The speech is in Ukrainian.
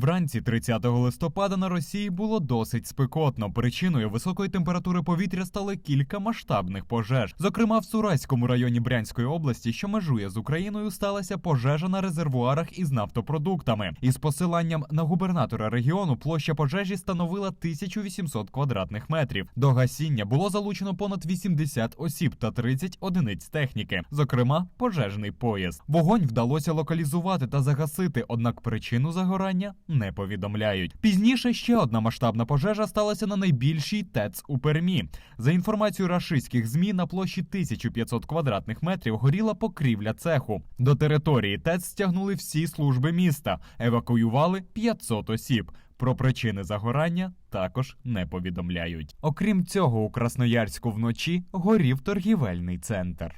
Вранці 30 листопада на Росії було досить спекотно. Причиною високої температури повітря стали кілька масштабних пожеж. Зокрема, в Сурайському районі Брянської області, що межує з Україною, сталася пожежа на резервуарах із нафтопродуктами. Із посиланням на губернатора регіону площа пожежі становила 1800 квадратних метрів. До гасіння було залучено понад 80 осіб та 30 одиниць техніки, зокрема пожежний поїзд. Вогонь вдалося локалізувати та загасити, однак причину загорання не повідомляють. Пізніше ще одна масштабна пожежа сталася на найбільшій ТЕЦ у Пермі. За інформацією рашистських змі, на площі 1500 квадратних метрів горіла покрівля цеху. До території ТЕЦ стягнули всі служби міста, евакуювали 500 осіб. Про причини загорання також не повідомляють. Окрім цього, у Красноярську вночі горів торгівельний центр.